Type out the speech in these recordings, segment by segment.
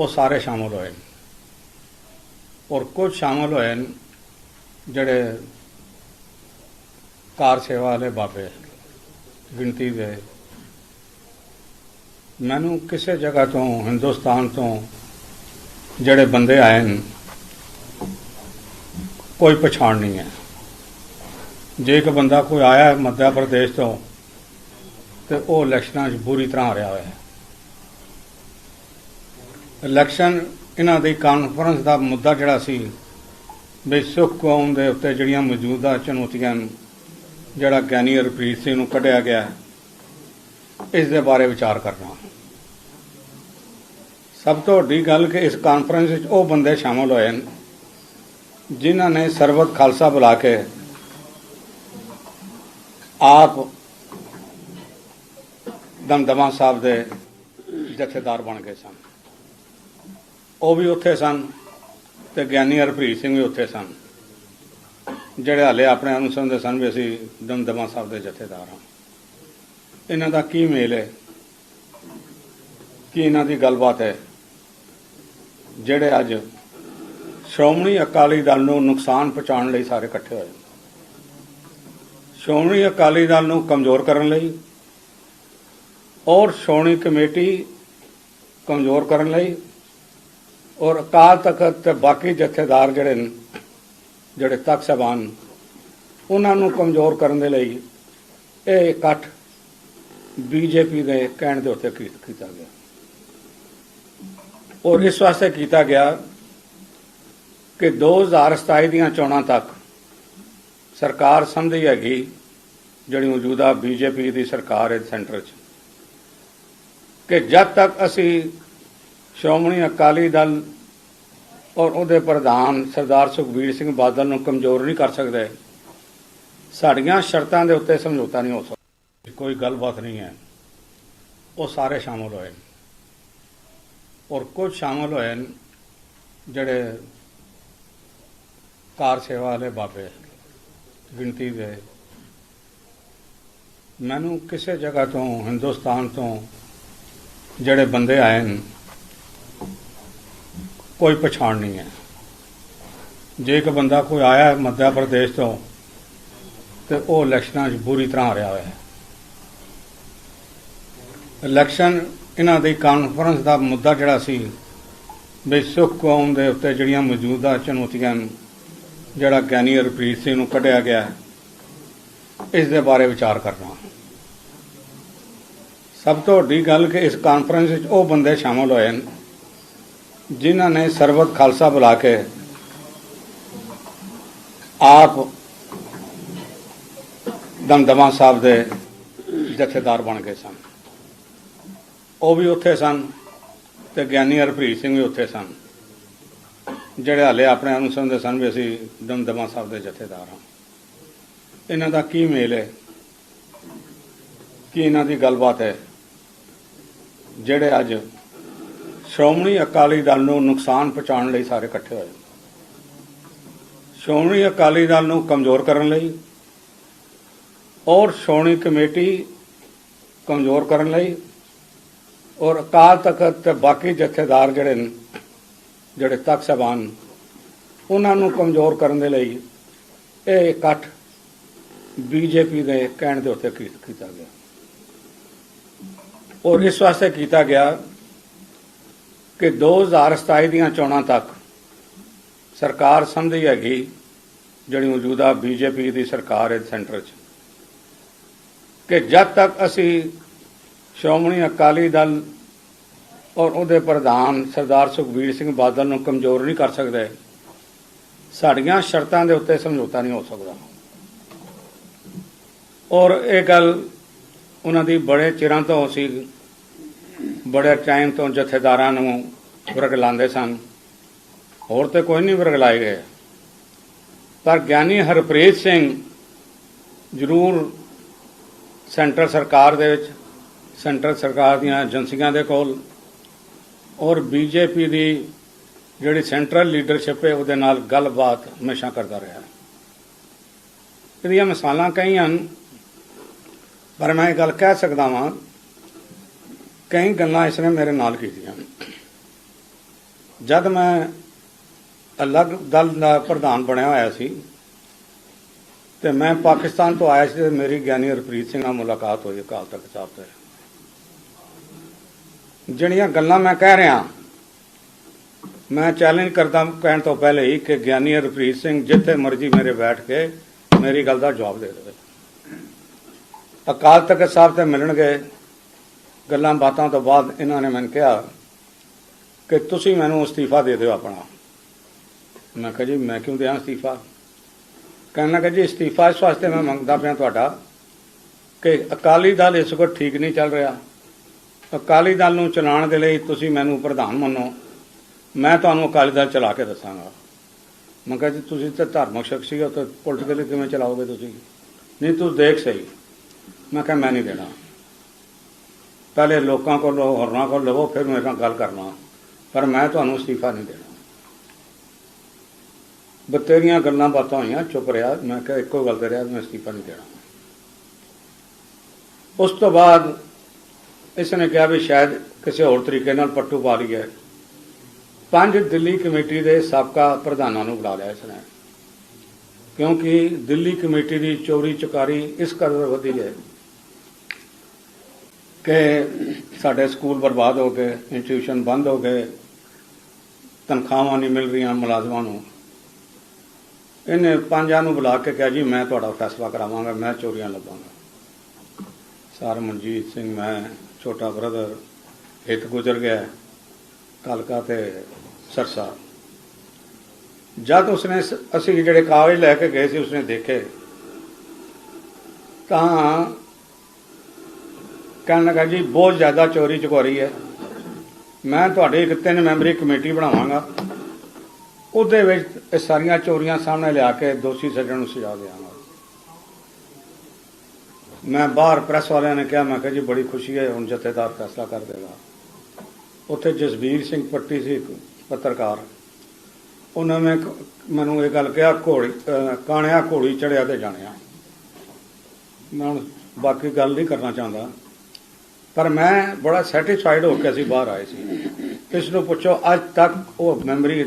ਉਹ ਸਾਰੇ ਸ਼ਾਮਲ ਹੋਏ। ਔਰ ਕੁਝ ਸ਼ਾਮਲ ਹੋਏ ਜਿਹੜੇ ਕਾਰ ਸੇਵਾ ਵਾਲੇ ਬਾਬੇ, ਗਿਣਤੀ ਦੇ। ਮੈਨੂੰ ਕਿਸੇ ਜਗ੍ਹਾ ਤੋਂ, ਹਿੰਦੁਸਤਾਨ ਤੋਂ ਜਿਹੜੇ ਬੰਦੇ ਆਏ ਨੇ, ਕੋਈ ਪਛਾਣ ਨਹੀਂ ਹੈ। ਜੇ ਇੱਕ ਬੰਦਾ ਕੋਈ ਆਇਆ ਹੈ ਮੱਧ ਪ੍ਰਦੇਸ਼ ਤੋਂ, ਤੇ ਉਹ ਇਲੈਕਸ਼ਨਾਂ 'ਚ ਬੁਰੀ ਤਰ੍ਹਾਂ ਹਾਰਿਆ ਹੋਇਆ ਇਲੈਕਸ਼ਨ ਇਹਨਾਂ ਦੀ ਕਾਨਫਰੰਸ ਦਾ ਮੁੱਦਾ ਜਿਹੜਾ ਸੀ ਵੀ ਸਿੱਖ ਕੌਮ ਦੇ ਉੱਤੇ ਜਿਹੜੀਆਂ ਮੌਜੂਦਾ ਚੁਣੌਤੀਆਂ ਜਿਹੜਾ ਗਿਆਨੀ ਹਰਪ੍ਰੀਤ ਸਿੰਘ ਨੂੰ ਕੱਢਿਆ ਗਿਆ ਇਸ ਦੇ ਬਾਰੇ ਵਿਚਾਰ ਕਰਨਾ। ਸਭ ਤੋਂ ਵੱਡੀ ਗੱਲ ਕਿ ਇਸ ਕਾਨਫਰੰਸ ਵਿੱਚ ਉਹ ਬੰਦੇ ਸ਼ਾਮਲ ਹੋਏ ਹਨ, ਜਿਨ੍ਹਾਂ ਨੇ ਸਰਬਤ ਖਾਲਸਾ ਬੁਲਾ ਕੇ ਆਪ ਦਮਦਮਾ ਸਾਹਿਬ ਦੇ ਜਥੇਦਾਰ ਬਣ ਗਏ ਸਨ। ਉਹ ਵੀ ਉੱਥੇ ਸਨ ਤੇ ਗਿਆਨੀ ਹਰਪ੍ਰੀਤ ਸਿੰਘ ਵੀ ਉੱਥੇ ਸਨ। ਜਿਹੜੇ ਹਾਲੇ ਆਪਣੇ ਆਪ ਨੂੰ ਸਮਝਦੇ ਸਨ ਵੀ ਅਸੀਂ ਦਮਦਮਾ ਸਾਹਿਬ ਦੇ ਜਥੇਦਾਰ ਹਾਂ। ਇਹਨਾਂ ਦਾ ਕੀ ਮੇਲ ਹੈ? ਕੀ ਇਹਨਾਂ ਦੀ ਗੱਲਬਾਤ ਹੈ? ਜਿਹੜੇ ਅੱਜ ਸ਼੍ਰੋਮਣੀ ਅਕਾਲੀ ਦਲ ਨੂੰ ਨੁਕਸਾਨ ਪਹੁੰਚਾਉਣ ਲਈ ਸਾਰੇ ਇਕੱਠੇ ਹੋਏ। ਸ਼੍ਰੋਮਣੀ ਅਕਾਲੀ ਦਲ ਨੂੰ ਕਮਜ਼ੋਰ ਕਰਨ ਲਈ ਔਰ ਸ਼੍ਰੋਮਣੀ ਕਮੇਟੀ ਕਮਜ਼ੋਰ ਕਰਨ ਲਈ ਔਰ ਅਕਾਲ ਤਖਤ ਤੇ ਬਾਕੀ ਜਥੇਦਾਰ ਜਿਹੜੇ ਨੇ, ਜਿਹੜੇ ਤਖਤ ਸਾਹਿਬਾਨ ਉਹਨਾਂ ਨੂੰ ਕਮਜ਼ੋਰ ਕਰਨ ਦੇ ਲਈ ਇਹ ਇਕੱਠ ਬੀਜੇਪੀ ਦੇ ਕਹਿਣ ਦੇ ਉੱਤੇ ਕੀਤਾ ਗਿਆ। ਔਰ ਇਸ ਵਾਸਤੇ ਕੀਤਾ ਗਿਆ ਕਿ 2027 ਦੀਆਂ ਚੋਣਾਂ ਤੱਕ ਸਰਕਾਰ ਸਮਝੀ ਹੈਗੀ, ਜਿਹੜੀ ਮੌਜੂਦਾ ਬੀਜੇਪੀ ਦੀ ਸਰਕਾਰ ਹੈ ਸੈਂਟਰ 'ਚ, ਕਿ ਜਦ ਤੱਕ ਅਸੀਂ ਸ਼੍ਰੋਮਣੀ ਅਕਾਲੀ ਦਲ ਔਰ ਉਹਦੇ ਪ੍ਰਧਾਨ ਸਰਦਾਰ ਸੁਖਬੀਰ ਸਿੰਘ ਬਾਦਲ ਨੂੰ ਕਮਜ਼ੋਰ ਨਹੀਂ ਕਰ ਸਕਦੇ। ਸਾਡੀਆਂ ਸ਼ਰਤਾਂ ਦੇ ਉੱਤੇ ਸਮਝੌਤਾ ਨਹੀਂ ਹੋ ਸਕਦਾ। ਕੋਈ ਗੱਲਬਾਤ ਨਹੀਂ ਹੈ। ਉਹ ਸਾਰੇ ਸ਼ਾਮਲ ਹੋਏ। ਔਰ ਕੁਝ ਸ਼ਾਮਲ ਹੋਏ ਜਿਹੜੇ ਕਾਰ ਸੇਵਾ ਵਾਲੇ ਬਾਬੇ, ਗਿਣਤੀ ਦੇ। ਮੈਨੂੰ ਕਿਸੇ ਜਗ੍ਹਾ ਤੋਂ, ਹਿੰਦੁਸਤਾਨ ਤੋਂ ਜਿਹੜੇ ਬੰਦੇ ਆਏ ਨੇ ਕੋਈ ਪਛਾਣ ਨਹੀਂ ਹੈ। ਜੇ ਇੱਕ ਬੰਦਾ ਕੋਈ ਆਇਆ ਹੈ ਮੱਧ ਪ੍ਰਦੇਸ਼ ਤੋਂ ਤੇ ਉਹ ਇਲੈਕਸ਼ਨਾਂ 'ਚ ਬੁਰੀ ਤਰ੍ਹਾਂ ਹਾਰਿਆ ਹੋਇਆ ਹੈ। ਇਲੈਕਸ਼ਨ ਇਹਨਾਂ ਦੀ ਕਾਨਫਰੰਸ ਦਾ ਮੁੱਦਾ ਜਿਹੜਾ ਸੀ ਵੀ ਸਿੱਖ ਕੌਮ ਦੇ ਉੱਤੇ ਜਿਹੜੀਆਂ ਮੌਜੂਦਾ ਚੁਣੌਤੀਆਂ ਜਿਹੜਾ ਗਿਆਨੀ ਹਰਪ੍ਰੀਤ ਸਿੰਘ ਨੂੰ ਕੱਢਿਆ ਗਿਆ ਇਸ ਦੇ ਬਾਰੇ ਵਿਚਾਰ ਕਰਨਾ। ਸਭ ਤੋਂ ਵੱਡੀ ਗੱਲ ਕਿ ਇਸ ਕਾਨਫਰੰਸ ਵਿੱਚ ਉਹ ਬੰਦੇ ਸ਼ਾਮਲ ਹੋਏ ਨੇ ਜਿਨ੍ਹਾਂ ਨੇ ਸਰਬਤ ਖਾਲਸਾ ਬੁਲਾ ਕੇ ਆਪ ਦਮਦਮਾ ਸਾਹਿਬ ਦੇ ਜਥੇਦਾਰ ਬਣ ਗਏ ਸਨ। ਉਹ ਵੀ ਉੱਥੇ ਸਨ ਤੇ ਗਿਆਨੀ ਹਰਪ੍ਰੀਤ ਸਿੰਘ ਵੀ ਉੱਥੇ ਸਨ। ਜਿਹੜੇ ਹਾਲੇ ਆਪਣੇ ਆਪ ਨੂੰ ਸਮਝਦੇ ਸਨ ਵੀ ਅਸੀਂ ਦਮਦਮਾ ਸਾਹਿਬ ਦੇ ਜਥੇਦਾਰ ਹਾਂ। ਇਹਨਾਂ ਦਾ ਕੀ ਮੇਲ ਹੈ? ਕੀ ਇਹਨਾਂ ਦੀ ਗੱਲਬਾਤ ਹੈ? ਜਿਹੜੇ ਅੱਜ ਸ਼੍ਰੋਮਣੀ ਅਕਾਲੀ ਦਲ ਨੂੰ ਨੁਕਸਾਨ ਪਹੁੰਚਾਉਣ ਲਈ ਸਾਰੇ ਇਕੱਠੇ ਹੋਏ। ਸ਼੍ਰੋਮਣੀ ਅਕਾਲੀ ਦਲ ਨੂੰ ਕਮਜ਼ੋਰ ਕਰਨ ਲਈ ਔਰ ਸ਼੍ਰੋਮਣੀ ਕਮੇਟੀ ਕਮਜ਼ੋਰ ਕਰਨ ਲਈ ਔਰ ਅਕਾਲ ਤਖਤ ਤੇ ਬਾਕੀ ਜਥੇਦਾਰ ਜਿਹੜੇ ਨੇ, ਜਿਹੜੇ ਤਖਤ ਸਾਹਿਬਾਨ, ਉਹਨਾਂ ਨੂੰ ਕਮਜ਼ੋਰ ਕਰਨ ਦੇ ਲਈ ਇਹ ਇਕੱਠ ਬੀਜੇਪੀ ਦੇ ਕਹਿਣ ਦੇ ਉੱਤੇ ਕੀਤਾ ਗਿਆ। ਔਰ ਇਸ ਵਾਸਤੇ ਕੀਤਾ ਗਿਆ ਕਿ 2027 ਦੀਆਂ ਚੋਣਾਂ ਤੱਕ ਸਰਕਾਰ ਸਮਝੀ ਹੈਗੀ, ਜਿਹੜੀ ਮੌਜੂਦਾ ਬੀਜੇਪੀ ਦੀ ਸਰਕਾਰ ਹੈ ਸੈਂਟਰ 'ਚ। ਕਿ ਜਦ ਤੱਕ ਅਸੀਂ ਸ਼੍ਰੋਮਣੀ ਅਕਾਲੀ ਦਲ ਔਰ ਉਹਦੇ ਪ੍ਰਧਾਨ ਸਰਦਾਰ ਸੁਖਬੀਰ ਸਿੰਘ ਬਾਦਲ ਨੂੰ ਕਮਜ਼ੋਰ ਨਹੀਂ ਕਰ ਸਕਦੇ, ਸਾਡੀਆਂ ਸ਼ਰਤਾਂ ਦੇ ਉੱਤੇ ਸਮਝੌਤਾ ਨਹੀਂ ਹੋ ਸਕਦਾ। ਔਰ ਇਹ ਗੱਲ ਉਹਨਾਂ ਦੀ ਬੜੇ ਚਿਰਾਂ ਤੋਂ ਸੀ ਬੜੇ ਟਾਈਮ ਤੋਂ ਜਥੇਦਾਰਾਂ ਨੂੰ ਵਰਗਲਾਉਂਦੇ ਸਨ। ਹੋਰ ਤੇ ਕੋਈ ਨਹੀਂ ਵਰਗਲਾਏ ਗਏ। ਪਰ ਗਿਆਨੀ ਹਰਪ੍ਰੀਤ ਸਿੰਘ ਜ਼ਰੂਰ ਸੈਂਟਰ ਸਰਕਾਰ ਦੇ ਵਿੱਚ, ਸੈਂਟਰ ਸਰਕਾਰ ਦੀਆਂ ਏਜੰਸੀਆਂ ਦੇ ਕੋਲ ਔਰ ਬੀਜੇਪੀ ਦੀ ਜਿਹੜੀ ਸੈਂਟਰਲ ਲੀਡਰਸ਼ਿਪ ਹੈ, ਉਹਦੇ ਨਾਲ ਗੱਲਬਾਤ ਹਮੇਸ਼ਾ ਕਰਦਾ ਰਿਹਾ ਇਹਦੀਆਂ ਮਿਸਾਲਾਂ ਕਈ ਹਨ, ਪਰ ਮੈਂ ਇਹ ਗੱਲ ਕਹਿ ਸਕਦਾ ਵਾਂ ਕਈ ਗੱਲਾਂ ਇਸ ਨੇ ਮੇਰੇ ਨਾਲ ਕੀਤੀਆਂ। ਜਦ ਮੈਂ ਅਲੱਗ ਦਲ ਦਾ ਪ੍ਰਧਾਨ ਬਣਿਆ ਹੋਇਆ ਸੀ ਤੇ ਮੈਂ ਪਾਕਿਸਤਾਨ ਤੋਂ ਆਇਆ ਸੀ ਤੇ ਮੇਰੀ ਗਿਆਨੀ ਹਰਪ੍ਰੀਤ ਸਿੰਘ ਨਾਲ ਮੁਲਾਕਾਤ ਹੋਈ ਅਕਾਲ ਤਖਤ ਸਾਹਿਬ ਤੇ। ਜਿਹੜੀਆਂ ਗੱਲਾਂ ਮੈਂ ਕਹਿ ਰਿਹਾ, ਮੈਂ ਚੈਲੰਜ ਕਰਦਾ ਕਹਿਣ ਤੋਂ ਪਹਿਲੇ ਹੀ ਕਿ ਗਿਆਨੀ ਹਰਪ੍ਰੀਤ ਸਿੰਘ ਜਿੱਥੇ ਮਰਜ਼ੀ ਮੇਰੇ ਬੈਠ ਕੇ ਮੇਰੀ ਗੱਲ ਦਾ ਜਵਾਬ ਦੇ ਦੇਵੇ। ਅਕਾਲ ਤਖਤ ਸਾਹਿਬ ਤੇ ਮਿਲਣਗੇ ਗੱਲਾਂ ਬਾਤਾਂ ਤੋਂ ਬਾਅਦ ਇਹਨਾਂ ਨੇ ਮੈਨੂੰ ਕਿਹਾ ਕਿ ਤੁਸੀਂ ਮੈਨੂੰ ਅਸਤੀਫਾ ਦੇ ਦਿਓ ਆਪਣਾ। ਮੈਂ ਕਿਹਾ ਜੀ, ਮੈਂ ਕਿਉਂ ਦਿਆਂ ਅਸਤੀਫਾ? ਕਹਿਣ ਲੱਗਾ ਜੀ, ਅਸਤੀਫਾ ਇਸ ਵਾਸਤੇ ਮੈਂ ਮੰਗਦਾ ਪਿਆ ਤੁਹਾਡਾ ਕਿ ਅਕਾਲੀ ਦਲ ਇਸ ਵਕਤ ਠੀਕ ਨਹੀਂ ਚੱਲ ਰਿਹਾ। ਅਕਾਲੀ ਦਲ ਨੂੰ ਚਲਾਉਣ ਦੇ ਲਈ ਤੁਸੀਂ ਮੈਨੂੰ ਪ੍ਰਧਾਨ ਮੰਨੋ। ਮੈਂ ਤੁਹਾਨੂੰ ਅਕਾਲੀ ਦਲ ਚਲਾ ਕੇ ਦੱਸਾਂਗਾ। ਮੈਂ ਕਿਹਾ ਜੀ, ਤੁਸੀਂ ਤਾਂ ਧਾਰਮਿਕ ਸ਼ਖਸੀਅਤ ਹੋ ਤਾਂ ਪੋਲੀਟੀਕਲੀ ਕਿਵੇਂ ਚਲਾਓਗੇ ਤੁਸੀਂ? ਨਹੀਂ ਤੂੰ ਦੇਖ ਸਹੀ। ਮੈਂ ਕਿਹਾ, ਮੈਂ ਨਹੀਂ ਦੇਣਾ। ਪਹਿਲੇ ਲੋਕਾਂ ਕੋਲ ਹੋਰਨਾਂ ਕੋਲ ਲਵੋ, ਫਿਰ ਮੇਰੇ ਨਾਲ ਗੱਲ ਕਰਨਾ। ਪਰ ਮੈਂ ਤੁਹਾਨੂੰ ਅਸਤੀਫਾ ਨਹੀਂ ਦੇਣਾ। ਬਤੇਰੀਆਂ ਗੱਲਾਂ ਬਾਤਾਂ ਹੋਈਆਂ, ਚੁੱਪ ਰਿਹਾ। ਮੈਂ ਕਿਹਾ ਇੱਕੋ ਗੱਲ ਤੇ ਰਿਹਾ, ਮੈਂ ਅਸਤੀਫਾ ਨਹੀਂ ਦੇਣਾ। ਉਸ ਤੋਂ ਬਾਅਦ ਇਸ ਨੇ ਕਿਹਾ ਵੀ ਸ਼ਾਇਦ ਕਿਸੇ ਹੋਰ ਤਰੀਕੇ ਨਾਲ ਪੱਟੂ ਪਾ ਲਈ ਹੈ ਪੰਜ ਦਿੱਲੀ ਕਮੇਟੀ ਦੇ ਸਾਬਕਾ ਪ੍ਰਧਾਨਾਂ ਨੂੰ ਬੁਲਾ ਲਿਆ ਇਸ ਨੇ ਕਿਉਂਕਿ ਦਿੱਲੀ ਕਮੇਟੀ ਦੀ ਚੋਰੀ ਚੁਕਾਰੀ ਇਸ ਕਦਰ ਵਧੀ ਹੈ। ਕਿ ਸਾਡੇ ਸਕੂਲ ਬਰਬਾਦ ਹੋ ਗਏ ਇੰਸਟੀਟਿਊਸ਼ਨ ਬੰਦ ਹੋ ਗਏ, ਤਨਖਾਹਾਂ ਨਹੀਂ ਮਿਲ ਰਹੀਆਂ ਮੁਲਾਜ਼ਮਾਂ ਨੂੰ। ਇਹਨੇ ਪੰਜਾਂ ਨੂੰ ਬੁਲਾ ਕੇ ਕਿਹਾ, ਜੀ, ਮੈਂ ਤੁਹਾਡਾ ਫੈਸਲਾ ਕਰਾਵਾਂਗਾ, ਮੈਂ ਚੋਰੀਆਂ ਲੱਭਾਂਗਾ। ਸਰ ਮਨਜੀਤ ਸਿੰਘ, ਮੈਂ, ਛੋਟਾ ਬ੍ਰਦਰ ਹਿੱਤ ਗੁਜ਼ਰ ਗਿਆ ਕਲਕਾ ਤੇ ਸਰਸਾ। ਜਦ ਉਸਨੇ ਅਸੀਂ ਜਿਹੜੇ ਕਾਗਜ਼ ਲੈ ਕੇ ਗਏ ਸੀ, ਉਸਨੇ ਦੇਖੇ, ਤਾਂ ਕਹਿਣ ਲੱਗਾ ਜੀ, ਬਹੁਤ ਜ਼ਿਆਦਾ ਚੋਰੀ ਚੁਕਾਰੀ ਹੈ। ਮੈਂ ਤੁਹਾਡੇ ਇੱਕ ਤਿੰਨ ਮੈਂਬਰੀ ਕਮੇਟੀ ਬਣਾਵਾਂਗਾ। ਉਹਦੇ ਵਿੱਚ ਇਹ ਸਾਰੀਆਂ ਚੋਰੀਆਂ ਸਾਹਮਣੇ ਲਿਆ ਕੇ ਦੋਸ਼ੀ ਸੱਜਣ ਨੂੰ ਸਜ਼ਾ ਦੇਵਾਂਗਾ। ਮੈਂ ਬਾਹਰ ਪ੍ਰੈਸ ਵਾਲਿਆਂ ਨੇ ਕਿਹਾ, ਮੈਂ ਕਿਹਾ ਜੀ, ਬੜੀ ਖੁਸ਼ੀ ਹੈ, ਹੁਣ ਜਥੇਦਾਰ ਫੈਸਲਾ ਕਰ ਦੇਗਾ। ਉੱਥੇ ਜਸਵੀਰ ਸਿੰਘ ਪੱਟੀ ਸੀ, ਇੱਕ ਪੱਤਰਕਾਰ। ਉਹਨਾਂ ਨੇ ਮੈਨੂੰ ਇਹ ਗੱਲ ਕਿਹਾ, ਘੋੜੀ ਕਾਣਿਆ ਘੋੜੀ ਚੜਿਆ ਤੇ ਜਾਣਿਆ। ਮੈਂ ਹੁਣ ਬਾਕੀ ਗੱਲ ਨਹੀਂ ਕਰਨਾ ਚਾਹੁੰਦਾ। ਪਰ ਮੈਂ ਬੜਾ ਸੈਟੀਸਫਾਈਡ ਹੋ ਕੇ ਅਸੀਂ ਬਾਹਰ ਆਏ ਸੀ। ਇਸ ਨੂੰ ਪੁੱਛੋ, ਅੱਜ ਤੱਕ ਉਹ ਮੈਂਬਰੀ,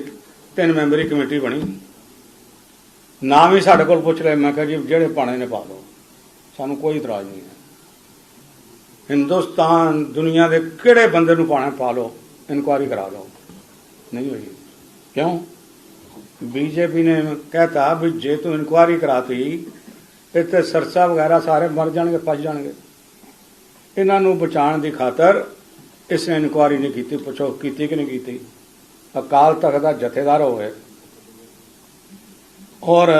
ਤਿੰਨ ਮੈਂਬਰੀ ਕਮੇਟੀ ਬਣੀ। ਨਾ ਵੀ ਸਾਡੇ ਕੋਲ ਪੁੱਛ ਲੈ ਮੈਂ ਕਿਹਾ ਜੀ, ਜਿਹੜੇ ਪਾਣੇ ਨੇ ਪਾ ਲਓ ਸਾਨੂੰ ਕੋਈ ਇਤਰਾਜ਼ ਨਹੀਂ ਹੈ। ਹਿੰਦੁਸਤਾਨ ਦੁਨੀਆ ਦੇ ਕਿਹੜੇ ਬੰਦੇ ਨੂੰ ਪਾਣਾ ਪਾ ਲਓ, ਇਨਕੁਆਰੀ ਕਰਾ ਲਓ। ਨਹੀਂ ਹੋਈ। ਕਿਉਂ? ਬੀਜੇਪੀ ਨੇ ਕਹਤਾ ਵੀ ਜੇ ਤੂੰ ਇਨਕੁਆਰੀ ਕਰਾਤੀ, ਇੱਥੇ ਸਰਸਾ ਵਗੈਰਾ ਸਾਰੇ ਮਰ ਜਾਣਗੇ ਭੱਜ ਜਾਣਗੇ। ਇਹਨਾਂ ਨੂੰ ਬਚਾਉਣ ਦੀ ਖਾਤਰ ਇਸ ਨੇ ਇਨਕੁਆਰੀ ਨਹੀਂ ਕੀਤੀ, ਪੁੱਛੋ ਕੀਤੀ ਕਿ ਨਹੀਂ ਕੀਤੀ। ਅਕਾਲ ਤਖਤ ਦਾ ਜਥੇਦਾਰ ਹੋਵੇ ਔਰ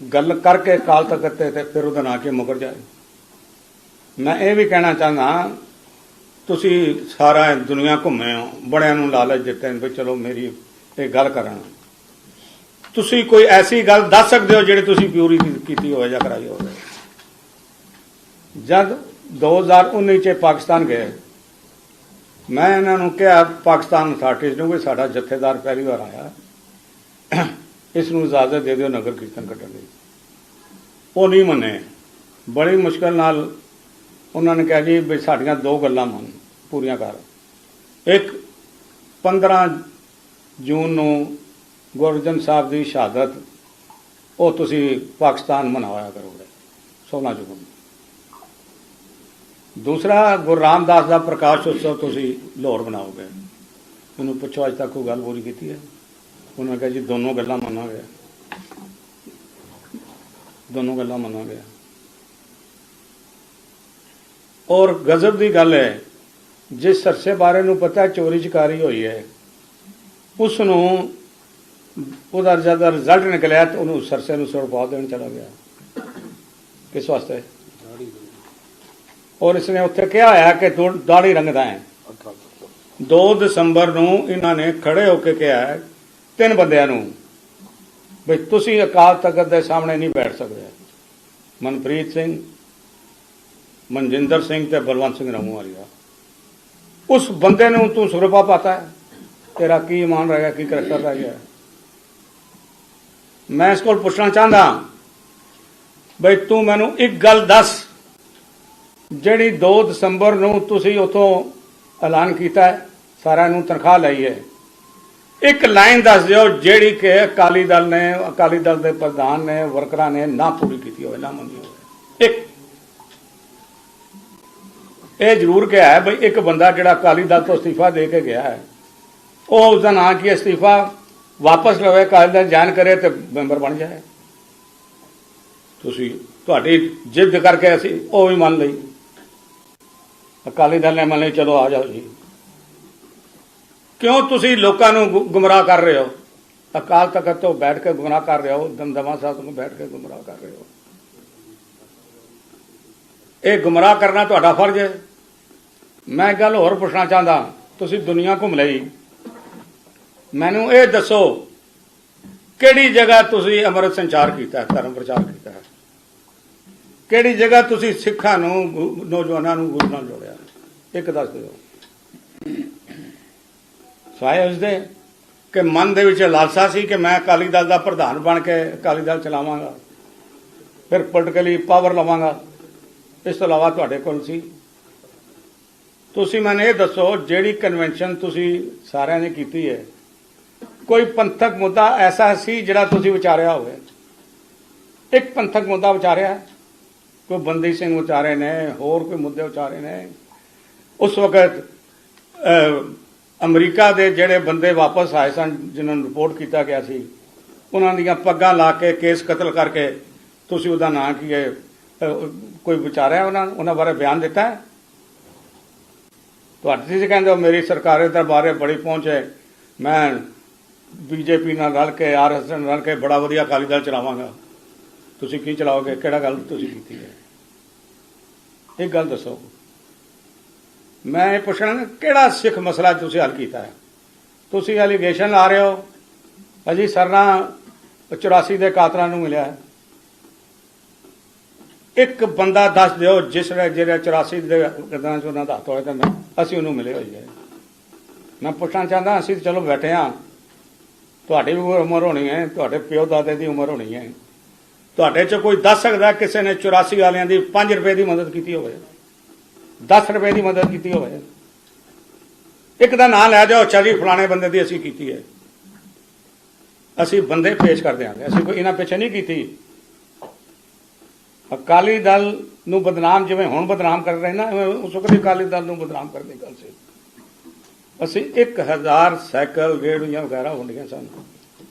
ਗੱਲ ਕਰਕੇ ਅਕਾਲ ਤਖਤ ਤੇ ਤੇ ਫਿਰ ਉਹਦਾ ਨਾਂ ਕੇ ਮੁਕਰ ਜਾਏ। ਮੈਂ ਇਹ ਵੀ ਕਹਿਣਾ ਚਾਹੁੰਦਾ, ਤੁਸੀਂ ਸਾਰਾ ਦੁਨੀਆ ਘੁੰਮੇ ਹੋ, ਬੜਿਆਂ ਨੂੰ ਲਾਲਚ ਦਿੱਤੇ ਨੇ ਵੀ ਚਲੋ ਮੇਰੀ ਇਹ ਗੱਲ ਕਰਾਂ ਤੁਸੀਂ ਕੋਈ ਐਸੀ ਗੱਲ ਦੱਸ ਸਕਦੇ ਹੋ ਜਿਹੜੀ ਤੁਸੀਂ ਪਿਊਰੀ ਕੀਤੀ ਹੋਵੇ ਜਾਂ ਕਰਾਈ ਹੋਵੇ? ਜਦ 2019 ਚ ਪਾਕਿਸਤਾਨ ਗਏ, ਮੈਂ ਇਹਨਾਂ ਨੂੰ ਕਿਹਾ, ਪਾਕਿਸਤਾਨ ਅਥਾਰਟੀਜ਼ ਨੂੰ ਵੀ ਸਾਡਾ ਜਥੇਦਾਰ ਪਹਿਲੀ ਵਾਰ ਆਇਆ। ਇਸ ਨੂੰ ਇਜਾਜ਼ਤ ਦੇ ਦਿਓ, ਨਗਰ ਕੀਰਤਨ ਕੱਢਣ ਦੀ ਉਹ ਨਹੀਂ ਮੰਨੇ। ਬੜੀ ਮੁਸ਼ਕਲ ਨਾਲ ਉਹਨਾਂ ਨੇ ਕਿਹਾ ਜੀ ਵੀ ਸਾਡੀਆਂ ਦੋ ਗੱਲਾਂ ਮੰਨ, ਪੂਰੀਆਂ ਕਰ। ਇੱਕ 15 ਜੂਨ ਨੂੰ ਗੁਰਜਨ ਸਾਹਿਬ ਦੀ ਸ਼ਹਾਦਤ, ਉਹ ਤੁਸੀਂ ਪਾਕਿਸਤਾਨ ਮਨਾਇਆ ਕਰੋਗੇ 16 ਜੂਨ ਦੂਸਰਾ, ਗੁਰੂ ਰਾਮਦਾਸ ਦਾ ਪ੍ਰਕਾਸ਼ ਉਤਸਵ ਤੁਸੀਂ ਲਾਹੌਰ ਬਣਾਓਗੇ ਉਹਨੂੰ ਪੁੱਛੋ, ਅੱਜ ਤੱਕ ਕੋਈ ਗੱਲ ਪੂਰੀ ਕੀਤੀ ਹੈ? ਉਹਨਾਂ ਨੇ ਕਿਹਾ ਜੀ, ਦੋਨੋਂ ਗੱਲਾਂ ਮੰਨਾਂਗੇ। ਦੋਨੋਂ ਗੱਲਾਂ ਮੰਨਾਂਗੇ। ਔਰ ਗਜ਼ਬ ਦੀ ਗੱਲ ਹੈ, ਜਿਸ ਸਰਸੇ ਬਾਰੇ ਨੂੰ ਪਤਾ ਚੋਰੀ ਚਕਾਰੀ ਹੋਈ ਹੈ ਉਸ ਨੂੰ ਉਹਦਾ ਜਦ ਰਿਜ਼ਲਟ ਨਿਕਲਿਆ ਤਾਂ ਉਹਨੂੰ ਸਰਸੇ ਨੂੰ ਸੁਰਪਾ ਦੇਣ ਚਲਾ ਗਿਆ। ਕਿਸ ਵਾਸਤੇ? ਔਰ ਇਸਨੇ ਉੱਥੇ ਕਿਹਾ ਹੋਇਆ ਕਿ ਤੂੰ ਦਾੜੀ ਰੰਗਦਾ ਹੈ। 2 ਦਸੰਬਰ ਨੂੰ ਇਹਨਾਂ ਨੇ ਖੜੇ ਹੋ ਕੇ ਕਿਹਾ ਹੈ, ਤਿੰਨ ਬੰਦਿਆਂ ਨੂੰ ਵੀ ਤੁਸੀਂ ਅਕਾਲ ਤਖਤ ਦੇ ਸਾਹਮਣੇ ਨਹੀਂ ਬੈਠ ਸਕਦੇ। ਮਨਪ੍ਰੀਤ ਸਿੰਘ ਮਨਜਿੰਦਰ ਸਿੰਘ ਤੇ ਬਲਵੰਤ ਸਿੰਘ ਰਮੂਵਾਲੀਆ ਉਸ ਬੰਦੇ ਨੂੰ ਤੂੰ ਸੁਰਪਾ ਪਾਤਾ ਹੈ। ਤੇਰਾ ਕੀ ਇਮਾਨ ਰਹਿ ਗਿਆ ਕੀ ਕਰੈਕਟਰ ਰਹਿ ਗਿਆ। ਮੈਂ ਇਸ ਕੋਲ ਪੁੱਛਣਾ ਚਾਹੁੰਦਾ ਬਈ ਤੂੰ ਮੈਨੂੰ ਇੱਕ ਗੱਲ ਦੱਸ। ਜਿਹੜੀ 2 ਦਸੰਬਰ ਨੂੰ ਤੁਸੀਂ ਉਥੋਂ ਐਲਾਨ ਕੀਤਾ ਸਾਰਿਆਂ ਨੂੰ ਤਨਖਾਹ ਲਈ ਹੈ। ਇੱਕ ਲਾਈਨ ਦੱਸ ਦਿਓ, ਜਿਹੜੀ ਕਿ ਅਕਾਲੀ ਦਲ ਨੇ, ਅਕਾਲੀ ਦਲ ਦੇ ਪ੍ਰਧਾਨ ਨੇ, ਵਰਕਰਾਂ ਨੇ ਨਾ ਪੂਰੀ ਕੀਤੀ ਹੋਵੇ, ਨਾ ਮੰਗੀ ਹੋਵੇ। ਇੱਕ, ਇਹ ਜ਼ਰੂਰ ਕਿਹਾ ਹੈ ਬਈ ਇੱਕ ਬੰਦਾ ਜਿਹੜਾ ਅਕਾਲੀ ਦਲ ਤੋਂ ਅਸਤੀਫਾ ਦੇ ਕੇ ਗਿਆ ਹੈ, ਉਹ ਉਸ ਦਾ ਨਾਂ ਕੀ ਅਸਤੀਫਾ ਵਾਪਸ ਲਵੇ, ਅਕਾਲੀ ਦਲ ਜਾਣ ਕਰੇ ਤੇ ਮੈਂਬਰ ਬਣ ਜਾਏ। ਤੁਸੀਂ, ਤੁਹਾਡੀ ਜਿੱਦ ਕਰਕੇ ਅਸੀਂ ਉਹ ਵੀ ਮੰਨ ਲਈ। ਅਕਾਲੀ ਦਲ ਨੇ ਮੰਨ ਲਈ ਚਲੋ ਆ ਜਾਓ ਜੀ। ਕਿਉਂ ਤੁਸੀਂ ਲੋਕਾਂ ਨੂੰ ਗੁੰਮਰਾਹ ਕਰ ਰਹੇ ਹੋ? ਅਕਾਲ ਤਖਤ ਤੋਂ ਬੈਠ ਕੇ ਗੁੰਮਰਾਹ ਕਰ ਰਹੇ ਹੋ ਦਮਦਮਾ ਸਾਹਿਬ ਤੋਂ ਬੈਠ ਕੇ ਗੁੰਮਰਾਹ ਕਰ ਰਹੇ ਹੋ। ਇਹ ਗੁੰਮਰਾਹ ਕਰਨਾ ਤੁਹਾਡਾ ਫਰਜ਼ ਹੈ। ਮੈਂ ਇੱਕ ਗੱਲ ਹੋਰ ਪੁੱਛਣਾ ਚਾਹੁੰਦਾ, ਤੁਸੀਂ ਦੁਨੀਆ ਘੁੰਮ ਲਈ। ਮੈਨੂੰ ਇਹ ਦੱਸੋ, ਕਿਹੜੀ ਜਗ੍ਹਾ ਤੁਸੀਂ ਅੰਮ੍ਰਿਤ ਸੰਚਾਰ ਕੀਤਾ, ਧਰਮ ਪ੍ਰਚਾਰ ਕੀਤਾ ਹੈ? ਕਿਹੜੀ ਜਗ੍ਹਾ ਤੁਸੀਂ ਸਿੱਖਾਂ ਨੂੰ, ਨੌਜਵਾਨਾਂ ਨੂੰ ਗੁਰੂ ਨਾਲ ਜੋੜਿਆ? ਇੱਕ ਦੱਸ ਦਿਓ। ਸਵਾਏ ਉਸ ਦੇ ਕਿ ਮਨ ਦੇ ਵਿੱਚ ਲਾਲਸਾ ਸੀ ਕਿ ਮੈਂ ਅਕਾਲੀ ਦਲ ਦਾ ਪ੍ਰਧਾਨ ਬਣ ਕੇ ਅਕਾਲੀ ਦਲ ਚਲਾਵਾਂਗਾ, ਫਿਰ ਪੋਲੀਟੀਕਲੀ ਪਾਵਰ ਲਵਾਂਗਾ। ਇਸ ਤੋਂ ਇਲਾਵਾ ਤੁਹਾਡੇ ਕੋਲ ਸੀ। ਤੁਸੀਂ ਮੈਨੂੰ ਇਹ ਦੱਸੋ, ਜਿਹੜੀ ਕਨਵੈਨਸ਼ਨ ਤੁਸੀਂ ਸਾਰਿਆਂ ਨੇ ਕੀਤੀ ਹੈ, ਕੋਈ ਪੰਥਕ ਮੁੱਦਾ ਐਸਾ ਸੀ ਜਿਹੜਾ ਤੁਸੀਂ ਵਿਚਾਰਿਆ ਹੋਵੇ? ਇੱਕ ਪੰਥਕ ਮੁੱਦਾ ਵਿਚਾਰਿਆ ਹੈ? ਕੋਈ ਬੰਦੀ ਸਿੰਘ ਵਿਚਾਰੇ ਨੇ, ਹੋਰ ਕੋਈ ਮੁੱਦੇ ਵਿਚਾਰੇ ਨੇ। ਉਸ ਵਕਤ ਅਮਰੀਕਾ ਦੇ ਜਿਹੜੇ ਬੰਦੇ ਵਾਪਸ ਆਏ ਸਨ, ਜਿਨ੍ਹਾਂ ਨੂੰ ਰਿਪੋਰਟ ਕੀਤਾ ਗਿਆ ਸੀ, ਉਹਨਾਂ ਦੀਆਂ ਪੱਗਾਂ ਲਾ ਕੇ ਕੇਸ ਕਤਲ ਕਰਕੇ ਤੁਸੀਂ ਉਹਦਾ ਨਾਂ ਕੀ ਹੈ ਕੋਈ ਵਿਚਾਰਿਆ ਉਹਨਾਂ ਉਹਨਾਂ ਬਾਰੇ ਬਿਆਨ ਦਿੱਤਾ? ਹੈ ਤੁਹਾਡੇ ਤੁਸੀਂ ਕਹਿੰਦੇ ਹੋ, ਮੇਰੀ ਸਰਕਾਰ ਸਰਕਾਰੇ ਦਰਬਾਰੇ ਬੜੀ ਪਹੁੰਚ ਹੈ, ਮੈਂ ਬੀਜੇਪੀ ਨਾਲ ਰਲ ਕੇ ਆਰਐਸ ਨਾਲ ਰਲ ਕੇ ਬੜਾ ਵਧੀਆ ਅਕਾਲੀ ਦਲ ਚਲਾਵਾਂਗਾ। ਤੁਸੀਂ ਕੀ ਚਲਾਓਗੇ? ਕਿਹੜਾ ਗੱਲ ਤੁਸੀਂ ਕੀਤੀ ਹੈ? ਇੱਕ ਗੱਲ ਦੱਸੋ। ਮੈਂ ਇਹ ਪੁੱਛਣਾ ਕਿਹੜਾ ਸਿੱਖ ਮਸਲਾ ਤੁਸੀਂ ਹੱਲ ਕੀਤਾ ਹੈ? ਤੁਸੀਂ ਐਲੀਗੇਸ਼ਨ ਲਾ ਰਹੇ ਹੋ। ਅਜੀ ਸਰਨਾ 84 ਦੇ ਕਾਤਲਾਂ ਨੂੰ ਮਿਲਿਆ ਇੱਕ ਬੰਦਾ ਦੱਸ ਦਿਓ, ਜਿਸ ਜਿਹੜਾ 84 ਦੇ ਕਦਰਾਂ ਚ ਉਹਨਾਂ ਦਾ ਹੱਥ ਹੋਇਆ ਤਾਂ ਅਸੀਂ ਉਹਨੂੰ ਮਿਲੇ ਹੋਈ ਹੈ। ਮੈਂ ਪੁੱਛਣਾ ਚਾਹੁੰਦਾ, ਅਸੀਂ ਚਲੋ ਬੈਠੇ ਹਾਂ। ਤੁਹਾਡੀ ਵੀ ਉਮਰ ਹੋਣੀ ਹੈ, ਤੁਹਾਡੇ ਪਿਓ ਦਾਦੇ ਦੀ ਉਮਰ ਹੋਣੀ ਹੈ। ਤੁਹਾਡੇ ਚ ਕੋਈ ਦੱਸ ਸਕਦਾ ਕਿਸੇ ਨੇ 84 ਵਾਲਿਆਂ ਦੀ 5 ਰੁਪਏ ਦੀ ਮਦਦ ਕੀਤੀ ਹੋਵੇ? 10 ਰੁਪਏ ਦੀ ਮਦਦ ਕੀਤੀ ਹੋਵੇ? ਇੱਕ ਦਾ ਨਾਂ ਲੈ ਜਾਓ, ਅੱਛਾ ਜੀ, ਫਲਾਣੇ ਬੰਦੇ ਦੀ ਅਸੀਂ ਕੀਤੀ ਹੈ। ਅਸੀਂ ਬੰਦੇ ਪੇਸ਼ ਕਰ ਦਿਆਂਗੇ ਅਸੀਂ ਕੋਈ ਇਹਨਾਂ ਪਿੱਛੇ ਨਹੀਂ ਕੀਤੀ। ਅਕਾਲੀ ਦਲ ਨੂੰ ਬਦਨਾਮ ਜਿਵੇਂ ਹੁਣ ਬਦਨਾਮ ਕਰ ਰਹੇ ਨਾ ਉਸ ਵਕਤ ਅਕਾਲੀ ਦਲ ਨੂੰ ਬਦਨਾਮ ਕਰਨ ਦੀ ਗੱਲ ਸੀ। ਅਸੀਂ 1000 ਸਾਈਕਲ ਰੇੜੀਆਂ ਵਗੈਰਾ ਹੁੰਦੀਆਂ ਸਨ।